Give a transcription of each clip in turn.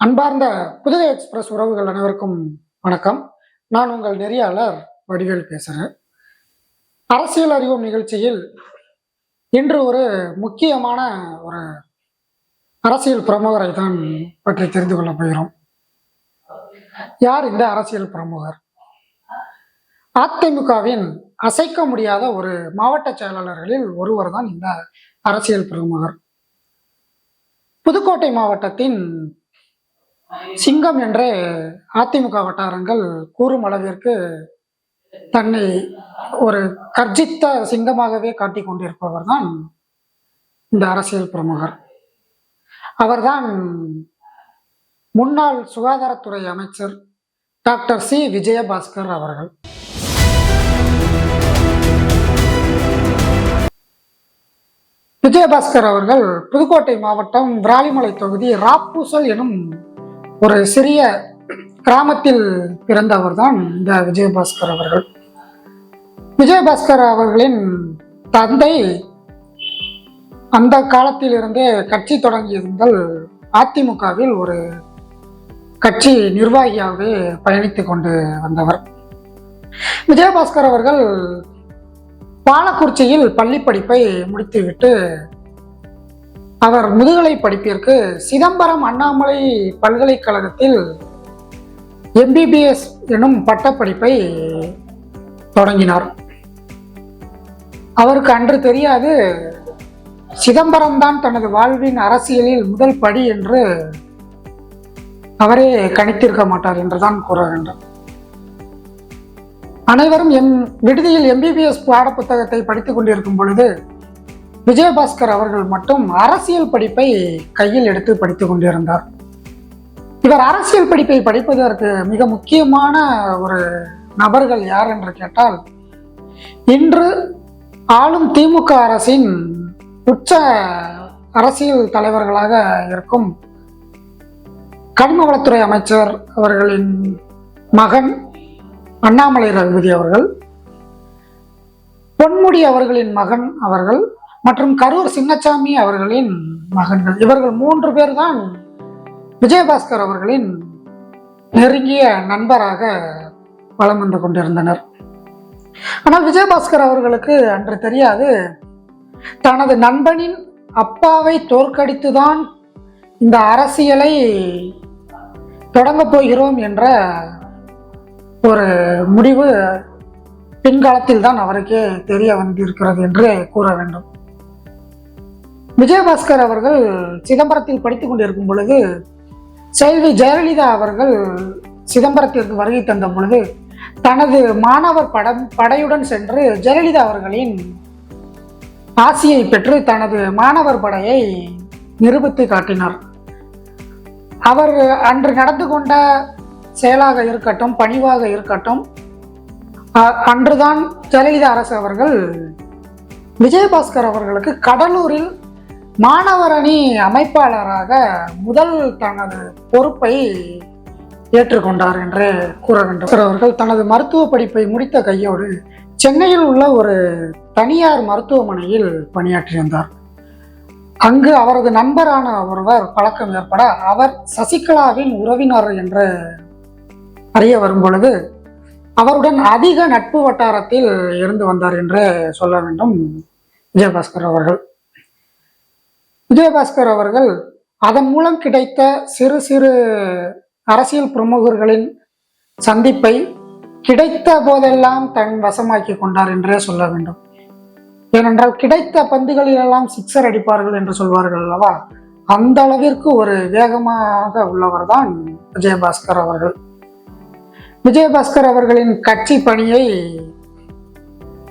அன்பார்ந்த புதுகை எக்ஸ்பிரஸ் உறவுகள் அனைவருக்கும் வணக்கம். நான் உங்கள் நெறியாளர் வடிவேல் பேசுகிறேன் அரசியல் அறிவும் நிகழ்ச்சியில் இன்று ஒரு முக்கியமான ஒரு அரசியல் பிரமுகரை தான் பற்றி தெரிந்து கொள்ள போகிறோம். யார் இந்த அரசியல் பிரமுகர்? அதிமுகவின் அசைக்க முடியாத ஒரு மாவட்ட செயலாளர்களில் ஒருவர் தான் இந்த அரசியல் பிரமுகர். புதுக்கோட்டை மாவட்டத்தின் சிங்கம் என்றே அதிமுக வட்டாரங்கள் கூறும் அளவிற்கு தன்னை ஒரு கர்ஜித்த சிங்கமாகவே காட்டிக் கொண்டிருப்பவர் தான் இந்த அரசியல் பிரமுகர். அவர்தான் முன்னாள் சுகாதாரத்துறை அமைச்சர் டாக்டர் சி. விஜயபாஸ்கர் அவர்கள். விஜயபாஸ்கர் அவர்கள் புதுக்கோட்டை மாவட்டம் விராலிமலை தொகுதி ராப்பூசல் எனும் ஒரு சிறிய கிராமத்தில் பிறந்தவர் தான் இந்த விஜயபாஸ்கர் அவர்கள். விஜயபாஸ்கர் அவர்களின் தந்தை அந்த காலத்திலிருந்தே கட்சி தொடங்கியிருந்தால் அதிமுகவில் ஒரு கட்சி நிர்வாகியாகவே பயணித்து கொண்டு வந்தவர். விஜயபாஸ்கர் அவர்கள் பாலக்குறிச்சியில் பள்ளி படிப்பை முடித்துவிட்டு அவர் முதுகலை படிப்பிற்கு சிதம்பரம் அண்ணாமலை பல்கலைக்கழகத்தில் எம்பிபிஎஸ் எனும் பட்டப்படிப்பை தொடங்கினார். அவருக்கு அன்று தெரியாது சிதம்பரம் தான் தனது வாழ்வின் அரசியலில் முதல் படி என்று அவரே கணித்திருக்க மாட்டார் என்றுதான் கூற வேண்டும் அனைவரும் எம் விடுதியில் எம்பிபிஎஸ் பாடப்புத்தகத்தை படித்துக் கொண்டிருக்கும் பொழுது விஜயபாஸ்கர் அவர்கள் மட்டும் அரசியல் படிப்பை கையில் எடுத்து படித்துக் கொண்டிருந்தார். இவர் அரசியல் படிப்பை படிப்பதற்கு மிக முக்கியமான ஒரு நபர்கள் யார் என்று கேட்டால் இன்று ஆளும் திமுக அரசின் உச்ச அரசியல் தலைவர்களாக இருக்கும் கனிமவளத்துறை அமைச்சர் அவர்களின் மகன் அண்ணாமலை ரகுபதி அவர்கள் பொன்முடி அவர்களின் மகன் அவர்கள் மற்றும் கரூர் சின்னசாமி அவர்களின் மகன்கள். இவர்கள் மூன்று பேர் தான் விஜயபாஸ்கர் அவர்களின் நெருங்கிய நண்பராக வலம் வந்து கொண்டிருந்தனர். ஆனால் விஜயபாஸ்கர் அவர்களுக்கு அன்று தெரியாது தனது நண்பனின் அப்பாவை தோற்கடித்துதான் இந்த அரசியலை தொடங்கப் போகிறோம் என்ற ஒரு முடிவு பின்காலத்தில் தான் அவருக்கே தெரிய வந்திருக்கிறது என்று கூற வேண்டும். விஜயபாஸ்கர் அவர்கள் சிதம்பரத்தில் படித்து கொண்டிருக்கும் பொழுது செல்வி ஜெயலலிதா அவர்கள் சிதம்பரத்திற்கு வருகை தந்த பொழுது தனது மாணவர் படம் படையுடன் சென்று ஜெயலலிதா அவர்களின் ஆசியை பெற்று தனது மாணவர் படையை நிரூபித்து காட்டினார். அவர் அன்று நடந்து கொண்ட செயலாக இருக்கட்டும் பணிவாக இருக்கட்டும் அன்றுதான் ஜெயலலிதா அரசு அவர்கள் விஜயபாஸ்கர் அவர்களுக்கு கடலூரில் மாணவர் அணி அமைப்பாளராக முதல் தனது பொறுப்பை ஏற்றுக்கொண்டார் என்று கூற வேண்டும். அவர்கள் தனது மருத்துவ படிப்பை முடித்த கையோடு சென்னையில் உள்ள ஒரு தனியார் மருத்துவமனையில் பணியாற்றியிருந்தார். அங்கு அவரது நண்பரான ஒருவர் பழக்கம் ஏற்பட அவர் சசிகலாவின் உறவினர் என்று அறிய வரும் பொழுது அவருடன் அதிக நட்பு வட்டாரத்தில் இருந்து வந்தார் என்று சொல்ல வேண்டும். விஜயபாஸ்கர் அவர்கள். விஜயபாஸ்கர் அவர்கள் அதன் மூலம் கிடைத்த சிறு சிறு அரசியல் பிரமுகர்களின் சந்திப்பை கிடைத்த போதெல்லாம் தன் வசமாக்கி கொண்டார் என்றே சொல்ல வேண்டும். ஏனென்றால் கிடைத்த பந்துகளிலெல்லாம் சிக்ஸர் அடிப்பார்கள் என்று சொல்வார்கள் அல்லவா? அந்த அளவிற்கு ஒரு வேகமாக உள்ளவர் தான் விஜயபாஸ்கர் அவர்கள். விஜயபாஸ்கர் அவர்களின் கட்சி பணியை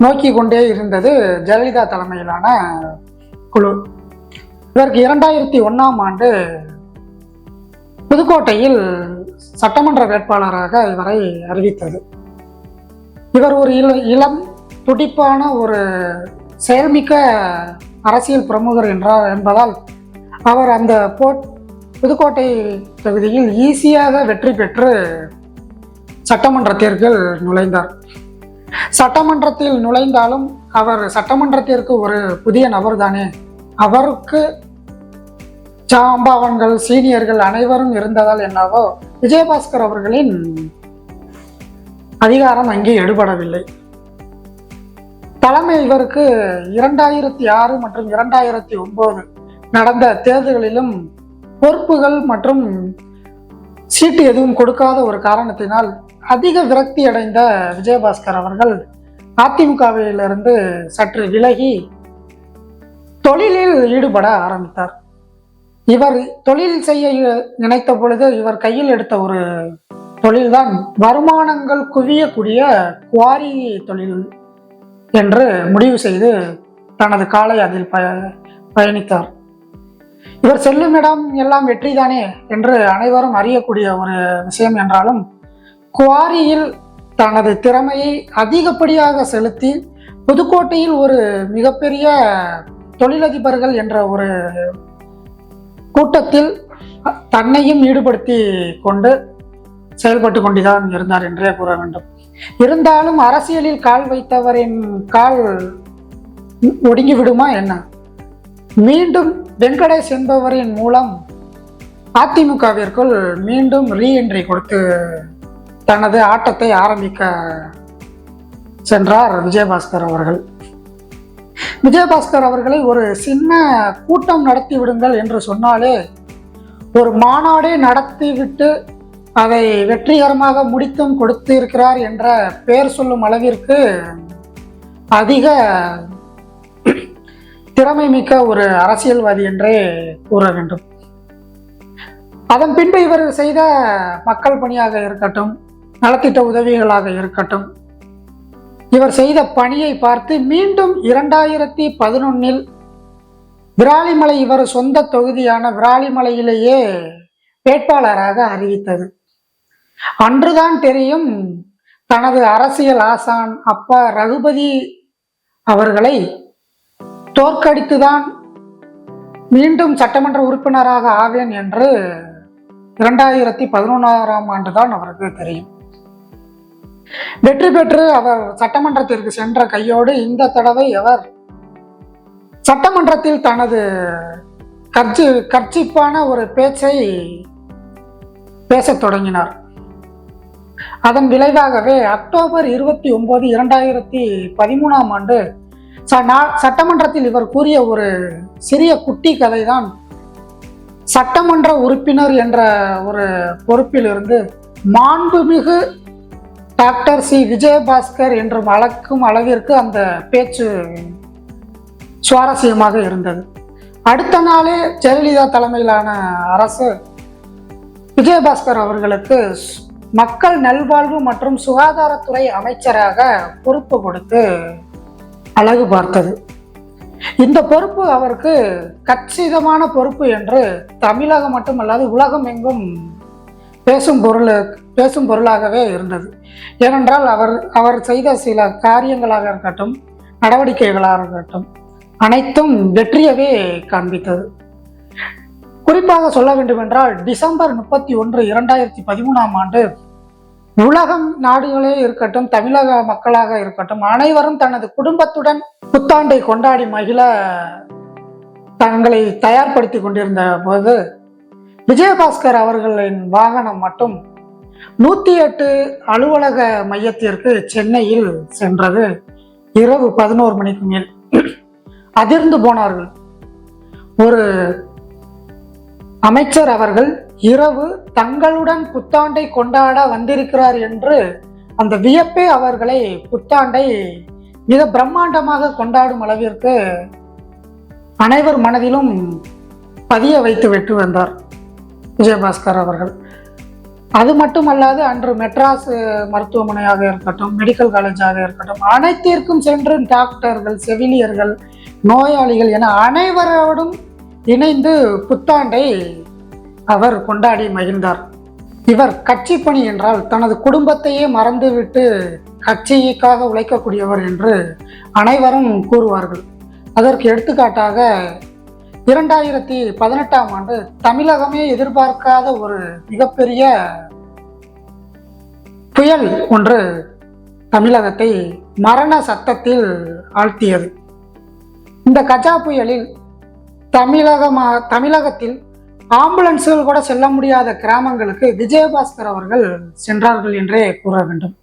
நோக்கி கொண்டே இருந்தது ஜெயலலிதா தலைமையிலான குழு. இதற்கு இரண்டாயிரத்தி ஒன்றாம் ஆண்டு புதுக்கோட்டையில் சட்டமன்ற வேட்பாளராக இவரை அறிவித்தது. இவர் ஒரு இள இளம் துடிப்பான ஒரு செயல்மிக்க அரசியல் பிரமுகர் என்றார் என்பதால் அவர் அந்த போ புதுக்கோட்டை தொகுதியில் ஈஸியாக வெற்றி பெற்று சட்டமன்றத்திற்கு நுழைந்தார். சட்டமன்றத்தில் நுழைந்தாலும் அவர் சட்டமன்றத்திற்கு ஒரு புதிய நபர் தானே அவருக்கு சாம்பவன்கள் சீனியர்கள் அனைவரும் இருந்ததால் என்னவோ விஜயபாஸ்கர் அவர்களின் அதிகாரம் அங்கே எடுபடவில்லை. தலைமை இவருக்கு இரண்டாயிரத்தி ஆறு மற்றும் இரண்டாயிரத்தி ஒன்பது நடந்த தேர்தல்களிலும் பொறுப்புகள் மற்றும் சீட்டு எதுவும் கொடுக்காத ஒரு காரணத்தினால் அதிக விரக்தி அடைந்த விஜயபாஸ்கர் அவர்கள் அதிமுகவிலிருந்து சற்று விலகி தொழிலில் ஈடுபட ஆரம்பித்தார். இவர் தொழில் செய்ய நினைத்த பொழுது இவர் கையில் எடுத்த ஒரு தொழில்தான் வருமானங்கள் குவியக்கூடிய குவாரி தொழில் என்று முடிவு செய்து தனது காலை அதில் பய பயணித்தார். இவர் செல்லும் இடம் எல்லாம் வெற்றிதானே என்று அனைவரும் அறியக்கூடிய ஒரு விஷயம் என்றாலும் குவாரியில் தனது திறமையை அதிகப்படியாக செலுத்தி புதுக்கோட்டையில் ஒரு மிகப்பெரிய தொழிலதிபர்கள் என்ற ஒரு கூட்டத்தில் தன்னையும் ஈடுபடுத்தி கொண்டு செயல்பட்டு கொண்டுதான் இருந்தார் என்றே கூற வேண்டும். இருந்தாலும் அரசியலில் கால் வைத்தவரின் கால் ஒடுங்கி விடுமா என்ன? மீண்டும் வெங்கடேஷ் என்பவரின் மூலம் அதிமுகவிற்குள் மீண்டும் ரீஎன்ட்ரி கொடுத்து தனது ஆட்டத்தை ஆரம்பிக்க சென்றார் விஜயபாஸ்கர் அவர்கள். விஜயபாஸ்கர் அவர்களை ஒரு சின்ன கூட்டம் நடத்தி விடுங்கள் என்று சொன்னாலே ஒரு மாநாடே நடத்திவிட்டு அதை வெற்றிகரமாக முடித்தும் கொடுத்து இருக்கிறார் என்ற பெயர் சொல்லும் அளவிற்கு அதிக திறமை மிக்க ஒரு அரசியல்வாதி என்றே கூற வேண்டும். அதன் பின்பு இவர் செய்த மக்கள் பணியாக இருக்கட்டும் நலத்திட்ட உதவிகளாக இருக்கட்டும் இவர் செய்த பணியை பார்த்து மீண்டும் இரண்டாயிரத்தி பதினொன்னில் விராலிமலை இவர் சொந்த தொகுதியான விராலிமலையிலேயே வேட்பாளராக அறிவித்தது. அன்றுதான் தெரியும் தனது அரசியல் ஆசான் அப்பா ரகுபதி அவர்களை தோற்கடித்துதான் மீண்டும் சட்டமன்ற உறுப்பினராக ஆவேன் என்று இரண்டாயிரத்தி பதினொன்றாம் ஆண்டு தான் அவருக்கு தெரியும். வெற்றி பெற்று அவர் சட்டமன்றத்திற்கு சென்ற கையோடு இந்த தடவை அவர் சட்டமன்றத்தில் தனது கர்ச்சி கர்ச்சிப்பான ஒரு பேச்சை பேசத் தொடங்கினார். அதன் விளைவாகவே அக்டோபர் இருபத்தி ஒன்பது இரண்டாயிரத்தி பதிமூணாம் ஆண்டு ச- நா- சட்டமன்றத்தில் இவர் கூறிய ஒரு சிறிய குட்டி கதை தான் சட்டமன்ற உறுப்பினர் என்ற ஒரு பொறுப்பிலிருந்து மாண்புமிகு டாக்டர் சி. விஜயபாஸ்கர் என்று அழைக்கும் அளவிற்கு அந்த பேச்சு சுவாரஸ்யமாக இருந்தது. அடுத்த நாளே ஜெயலலிதா தலைமையிலான அரசு விஜயபாஸ்கர் அவர்களுக்கு ஸ்- மக்கள் நல்வாழ்வு மற்றும் சுகாதாரத்துறை அமைச்சராக பொறுப்பு கொடுத்து அழகு பார்த்தது. இந்த பொறுப்பு அவருக்கு கச்சிதமான பொறுப்பு என்று தமிழகம் மட்டுமல்லாது உலகம் எங்கும் பேசும் பொருள் பேசும் பொருளாகவே இருந்தது. ஏனென்றால் அவர் அவர் செய்த சில காரியங்களாக இருக்கட்டும் நடவடிக்கைகளாக இருக்கட்டும் அனைத்தும் வெற்றியவே காண்பித்தது. குறிப்பாக சொல்ல வேண்டுமென்றால் டிசம்பர் முப்பத்தி ஒன்று இரண்டாயிரத்தி பதிமூணாம் ஆண்டு உலகம் நாடுகளே இருக்கட்டும் தமிழக மக்களாக இருக்கட்டும் அனைவரும் தனது குடும்பத்துடன் புத்தாண்டை கொண்டாடி மகிழ தங்களை தயார்படுத்தி கொண்டிருந்த போது விஜயபாஸ்கர் அவர்களின் வாகனம் மட்டும் நூத்தி எட்டு அலுவலக மையத்திற்கு சென்னையில் சென்றது இரவு பதினோரு மணிக்கு மேல். அதிர்ந்து போனார்கள். ஒரு அமைச்சர் அவர்கள் இரவு தங்களுடன் புத்தாண்டை கொண்டாட வந்திருக்கிறார் என்று அந்த வியப்பே அவர்களை புத்தாண்டை மிக பிரம்மாண்டமாக கொண்டாடும் அளவிற்கு அனைவர் மனதிலும் பதிய வைத்து விட்டு வந்தார். விஜயபாஸ்கர் அவர்கள். அது மட்டுமல்லாது அன்று மெட்ராஸ் மருத்துவமனையாக இருக்கட்டும் மெடிக்கல் காலேஜாக இருக்கட்டும் அனைத்திற்கும் சென்று டாக்டர்கள் செவிலியர்கள் நோயாளிகள் என அனைவரோடும் இணைந்து புத்தாண்டை அவர் கொண்டாடி மகிழ்ந்தார். இவர் கட்சி பணி என்றால் தனது குடும்பத்தையே மறந்துவிட்டு கட்சிக்காக உழைக்கக்கூடியவர் என்று அனைவரும் கூறுவார்கள். அதற்கு எடுத்துக்காட்டாக இரண்டாயிரத்தி பதினெட்டாம் ஆண்டு தமிழகமே எதிர்பார்க்காத ஒரு மிகப்பெரிய புயல் ஒன்று தமிழகத்தை மரண சத்தத்தில் ஆழ்த்தியது. இந்த கஜா புயலில் தமிழகமா தமிழகத்தில் ஆம்புலன்ஸ்கள் கூட செல்ல முடியாத கிராமங்களுக்கு விஜயபாஸ்கர் அவர்கள் சென்றார்கள் என்றே கூற வேண்டும்.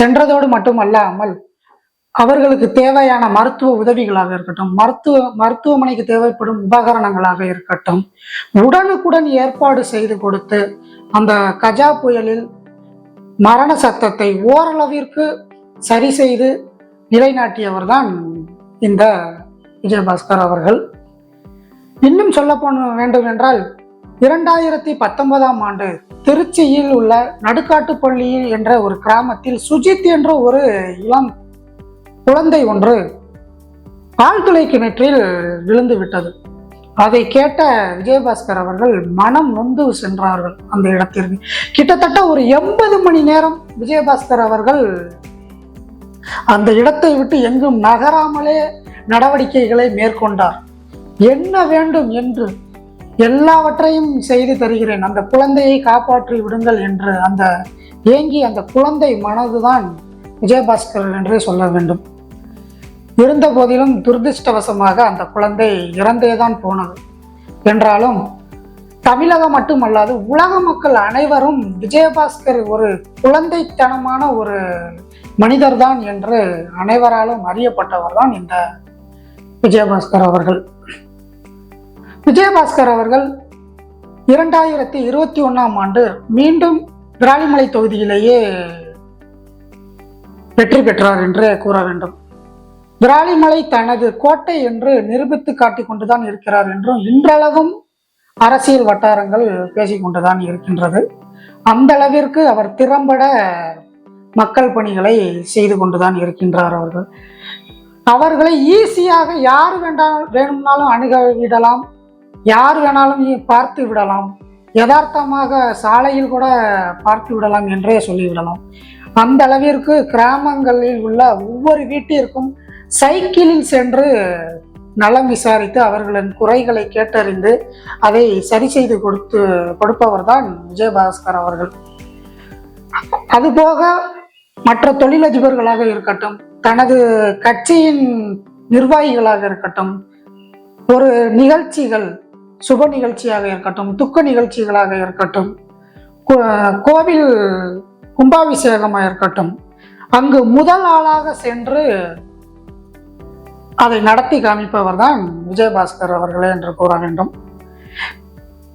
சென்றதோடு மட்டுமல்லாமல் அவர்களுக்கு தேவையான மருத்துவ உதவிகளாக இருக்கட்டும் மருத்துவ மருத்துவமனைக்கு தேவைப்படும் உபகரணங்களாக இருக்கட்டும் உடனுக்குடன் ஏற்பாடு செய்து கொடுத்து அந்த கஜா புயலில் மரண சத்தத்தை ஓரளவிற்கு சரி செய்து நிலைநாட்டியவர் தான் இந்த விஜயபாஸ்கர் அவர்கள். இன்னும் சொல்ல போன வேண்டும் என்றால் இரண்டாயிரத்தி பத்தொன்பதாம் ஆண்டு திருச்சியில் உள்ள நடுக்காட்டுப்பள்ளி என்ற ஒரு கிராமத்தில் சுஜித் என்ற ஒரு இளம் குழந்தை ஒன்று ஆழ்துளை கிணற்றில் விழுந்து விட்டது. அதை கேட்ட விஜயபாஸ்கர் அவர்கள் மனம் நொந்து சென்றார்கள் அந்த இடத்திற்கு. கிட்டத்தட்ட ஒரு எண்பது மணி நேரம் விஜயபாஸ்கர் அவர்கள் அந்த இடத்தை விட்டு எங்கும் நகராமலே நடவடிக்கைகளை மேற்கொண்டார். என்ன வேண்டும் என்று எல்லாவற்றையும் செய்து தருகிறேன். அந்த குழந்தையை காப்பாற்றி விடுங்கள் என்று அந்த ஏங்கி அந்த குழந்தை மனதுதான் விஜயபாஸ்கர் என்றே சொல்ல வேண்டும். இருந்த போதிலும் துரதிருஷ்டவசமாக அந்த குழந்தை இறந்தேதான் போனது. என்றாலும் தமிழகம் மட்டுமல்லாது உலக மக்கள் அனைவரும் விஜயபாஸ்கர் ஒரு குழந்தைத்தனமான ஒரு மனிதர்தான் என்று அனைவராலும் அறியப்பட்டவர் தான் இந்த விஜயபாஸ்கர் அவர்கள். விஜயபாஸ்கர் அவர்கள் இரண்டாயிரத்தி இருபத்தி ஒன்றாம் ஆண்டு மீண்டும் விராலிமலை தொகுதியிலேயே வெற்றி பெற்றார் என்று கூற வேண்டும். விராலிமலை தனது கோட்டை என்று நிரூபித்து காட்டிக் கொண்டுதான் இருக்கிறார் என்றும் இன்றளவும் அரசியல் வட்டாரங்கள் பேசிக்கொண்டுதான் இருக்கின்றது. அந்த அளவிற்கு அவர் திறம்பட மக்கள் பணிகளை செய்து கொண்டுதான் இருக்கின்றார் அவர்கள். அவர்களை ஈஸியாக யார் வேண்டாம் வேணும்னாலும் அணுக விடலாம். யார் வேணாலும் பார்த்து விடலாம். யதார்த்தமாக சாலையில் கூட பார்த்து விடலாம் என்றே சொல்லிவிடலாம். அந்த அளவிற்கு கிராமங்களில் உள்ள ஒவ்வொரு வீட்டிற்கும் சைக்கிளில் சென்று நலம் விசாரித்து அவர்களின் குறைகளை கேட்டறிந்து அதை சரி செய்து கொடுத்து கொடுப்பவர் தான் விஜயபாஸ்கர் அவர்கள். அதுபோக மற்ற தொழிலதிபர்களாக இருக்கட்டும் தனது கட்சியின் நிர்வாகிகளாக இருக்கட்டும் ஒரு நிகழ்ச்சிகள் சுப நிகழ்ச்சியாக இருக்கட்டும் துக்க நிகழ்ச்சிகளாக இருக்கட்டும் கோ- கோவில் கும்பாபிஷேகமாக இருக்கட்டும் அங்கு முதல் ஆளாக சென்று அதை நடத்தி காமிப்பவர் தான் விஜயபாஸ்கர் அவர்களே என்று கூற வேண்டும்.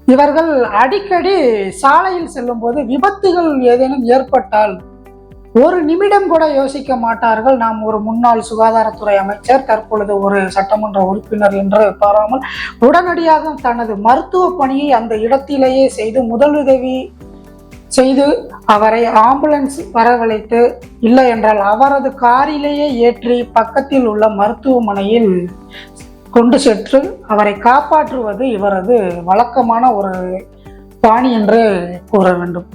இவர்கள் அடிக்கடி சாலையில் செல்லும்போது விபத்துகள் ஏதேனும் ஏற்பட்டால் ஒரு நிமிடம் கூட யோசிக்க மாட்டார்கள். நாம் ஒரு முன்னாள் சுகாதாரத்துறை அமைச்சர் தற்பொழுது ஒரு சட்டமன்ற உறுப்பினர் என்று பாராமல் உடனடியாக தனது மருத்துவ பணியை அந்த இடத்திலேயே செய்து முதலுதவி செய்து அவரை ஆம்புலன்ஸ் வரவழைத்து இல்லை என்றால் அவரது காரிலேயே ஏற்றி பக்கத்தில் உள்ள மருத்துவமனையில் கொண்டு சென்று அவரை காப்பாற்றுவது இவரது வழக்கமான ஒரு பாணி என்று கூற வேண்டும்.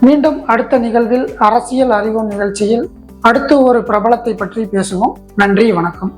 மீண்டும் அடுத்த நிகழ்வில் அரசியல் அறிவோம் நிகழ்ச்சியில் அடுத்து ஒரு பிரபலத்தை பற்றி பேசுவோம். நன்றி வணக்கம்.